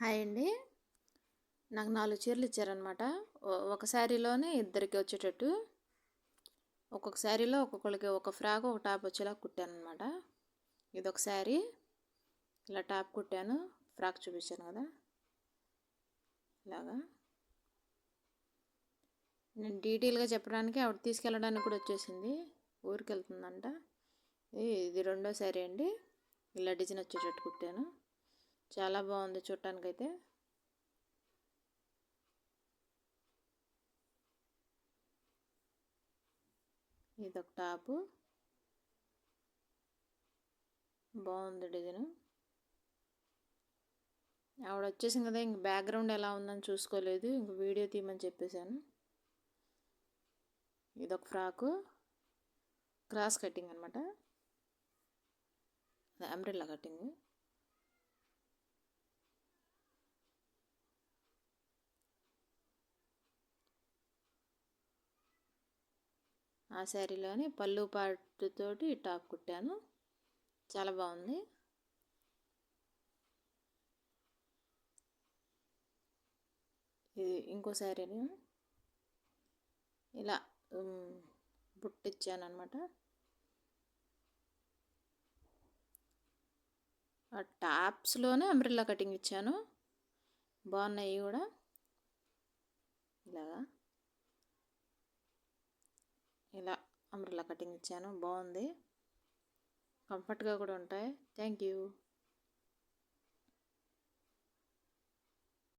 Hi అండి. నాకు నాలుగు చీరలు ఇచ్చారనమాట ఒక శారీలోనే ఇద్దరికి వచ్చేటట్టు. ఒక్కొక్క శారీలో ఒక్కొక్కరికి ఒక ఫ్రాక్ ఒక టాప్ వచ్చేలా కుట్టాను అనమాట ఇది ఒక శారీ. ఇలా టాప్ కుట్టాను. ఫ్రాక్ చూపించాను కదా. ఇలాగా. నేను డీటెయిల్గా చెప్పడానికి ఆవిడ తీసుకెళ్ళడానికి కూడా వచ్చేసింది. ఊరికి వెళ్తుందంట ఇది రెండో శారీ అండి. ఇలా డిజైన్ వచ్చేటట్టు కుట్టాను. చాలా బాగుంది చూడటానికైతే. ఇదొక టాపు. బాగుంది డిజైన్. ఆవిడ వచ్చేసింది కదా ఇంక బ్యాక్గ్రౌండ్ ఎలా ఉందని చూసుకోలేదు ఇంక వీడియో తీయమని చెప్పేశాను. ఇదొక ఫ్రాకు. క్రాస్ కటింగ్ అనమాట అంబ్రెల్లా కటింగ్ ఆ శారీలోని పళ్ళు పాటుతోటి టాప్ కుట్టాను. చాలా బాగుంది. ఇది ఇంకో శారీని ఇలా బుట్టిచ్చాను అనమాట ఆ టాప్స్లోనే అంబ్రిల్లా కటింగ్ ఇచ్చాను. బాగున్నాయి కూడా. ఇలాగా. ఇలా అంబ్రెల్లా కటింగ్ ఇచ్చాను. బాగుంది. కంఫర్ట్గా కూడా ఉంటాయి. Thank you.